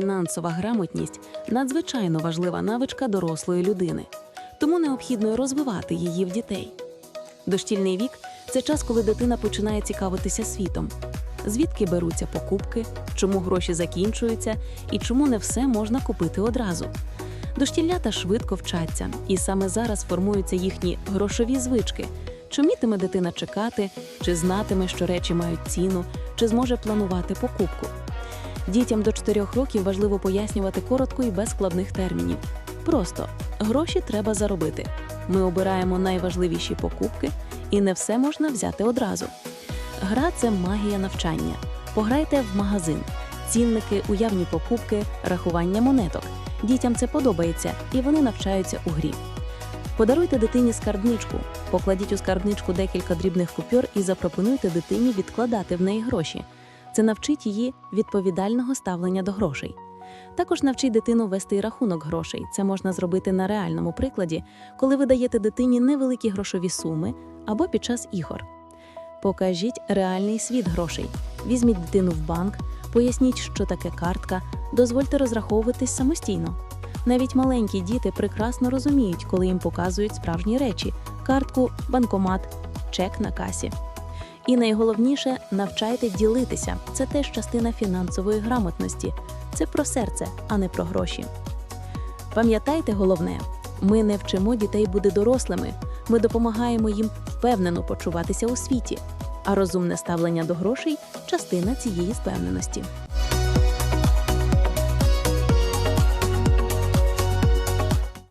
Фінансова грамотність надзвичайно важлива навичка дорослої людини, тому необхідно розвивати її в дітей. Дошкільний вік це час, коли дитина починає цікавитися світом, звідки беруться покупки, чому гроші закінчуються і чому не все можна купити одразу. Дошкіллята швидко вчаться, і саме зараз формуються їхні грошові звички. Чи вмітиме дитина чекати, чи знатиме, що речі мають ціну, чи зможе планувати покупку. Дітям до 4 років важливо пояснювати коротко і без складних термінів. Просто гроші треба заробити. Ми обираємо найважливіші покупки, і не все можна взяти одразу. Гра це магія навчання. Пограйте в магазин, цінники, уявні покупки, рахування монеток. Дітям це подобається, і вони навчаються у грі. Подаруйте дитині скарбничку, покладіть у скарбничку декілька дрібних купюр і запропонуйте дитині відкладати в неї гроші. Це навчить її відповідального ставлення до грошей. Також навчіть дитину вести рахунок грошей. Це можна зробити на реальному прикладі, коли ви даєте дитині невеликі грошові суми або під час ігор. Покажіть реальний світ грошей. Візьміть дитину в банк, поясніть, що таке картка, дозвольте розраховуватись самостійно. Навіть маленькі діти прекрасно розуміють, коли їм показують справжні речі: картку, банкомат, чек на касі. І найголовніше навчайте ділитися. Це теж частина фінансової грамотності. Це про серце, а не про гроші. Пам'ятайте головне: ми не вчимо дітей бути дорослими, ми допомагаємо їм впевнено почуватися у світі. А розумне ставлення до грошей частина цієї впевненості.